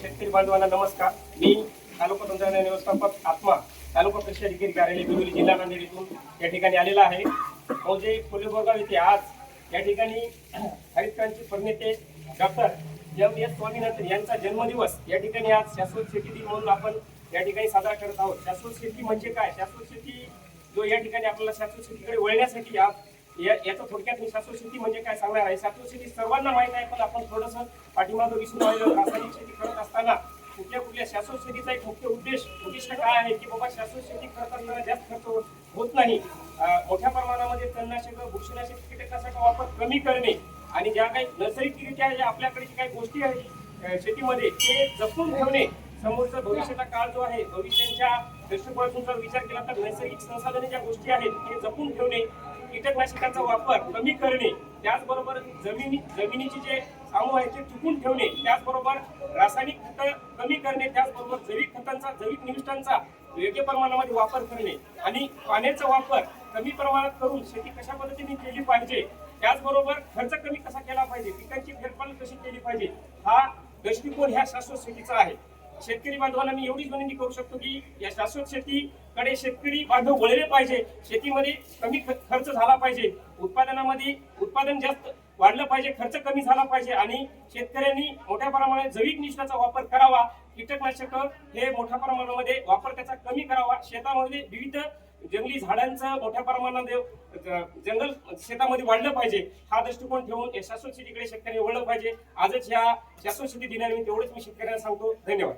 शेतकरी बांधवांना नमस्कार. मी तालुका तंत्रज्ञान व्यवस्थापक आत्मा तालुका कृषी अधिकारी कार्यालय बिलोली जिल्हा नांदेड इथून या ठिकाणी आलेला आहे. मौजे फुलेबोरगाव येथे आज या ठिकाणी हरित क्रांती प्रणेते डॉक्टर एम एस स्वामीनाथन यांचा जन्मदिवस या ठिकाणी आज शाश्वत शेती दिन म्हणून आपण या ठिकाणी साजरा करत आहोत. शाश्वत शेती म्हणजे काय? शाश्वत शेती जो या ठिकाणी आपल्याला शाश्वत शेतीकडे वळण्यासाठी आज याचं थोडक्यात मी शाश्वत शेती म्हणजे काय सांगणार आहे? शाश्वत शेती सर्वांना माहीत आहे पण आपण थोडंसं पाठीमागं विसरून राहिलो रासायनिक शेती करत असताना कुठल्या कुठल्या शाश्वत शेतीचा एक मुख्य उद्देश उद्दिष्ट काय आहे की बाबा शाश्वत शेती करत असताना जास्त खर्च होत- नाही. मोठ्या प्रमाणामध्ये तणनाशक बुरशीनाशक कीटकनाशक वापर कमी करणे आणि ज्या काही नैसर्गिकरित्या ज्या आपल्याकडे काही गोष्टी आहेत शेतीमध्ये ते जपून ठेवणे समोरचा भविष्याचा काळ जो आहे भविष्याच्या दृष्टिकोनातून जर विचार केला तर नैसर्गिक संसाधने ज्या गोष्टी आहेत ते जपून ठेवणे कीटकनाशकांचा वापर कमी करणे त्याचबरोबर जमिनी जमिनीचे जे सामू आहे ते टिकून ठेवणे त्याचबरोबर रासायनिक खतं कमी करणे त्याचबरोबर जैविक खतांचा जैविक निविष्ठांचा योग्य प्रमाणामध्ये वापर करणे आणि पाण्याचा वापर कमी प्रमाणात करून शेती कशा पद्धतीने केली पाहिजे त्याचबरोबर खर्च कमी कसा केला पाहिजे पिकांची फेरफार कशी केली पाहिजे हा दृष्टिकोन ह्या शाश्वत शेतीचा आहे. शेतकरी बांधवांना मी एवढीच विनंती करू शकतो की या शाश्वत शेतीकडे शेतकरी बांधव वळले पाहिजे शेतीमध्ये कमी खर्च झाला पाहिजे उत्पादनामध्ये उत्पादन जास्त वाढलं पाहिजे खर्च कमी झाला पाहिजे आणि शेतकऱ्यांनी मोठ्या प्रमाणात जैविक निष्ठाचा वापर करावा कीटकनाशक हे मोठ्या प्रमाणामध्ये वापर त्याचा कमी करावा शेतामध्ये विविध जंगली झाडांचं मोठ्या प्रमाणामध्ये जंगल शेतामध्ये वाढलं पाहिजे हा दृष्टिकोन ठेवून या शाश्वत शेतीकडे शेतकऱ्यांनी वळलं पाहिजे. आजच ह्या शाश्वत शेती दिनानिमित्त एवढंच मी शेतकऱ्यांना सांगतो. धन्यवाद.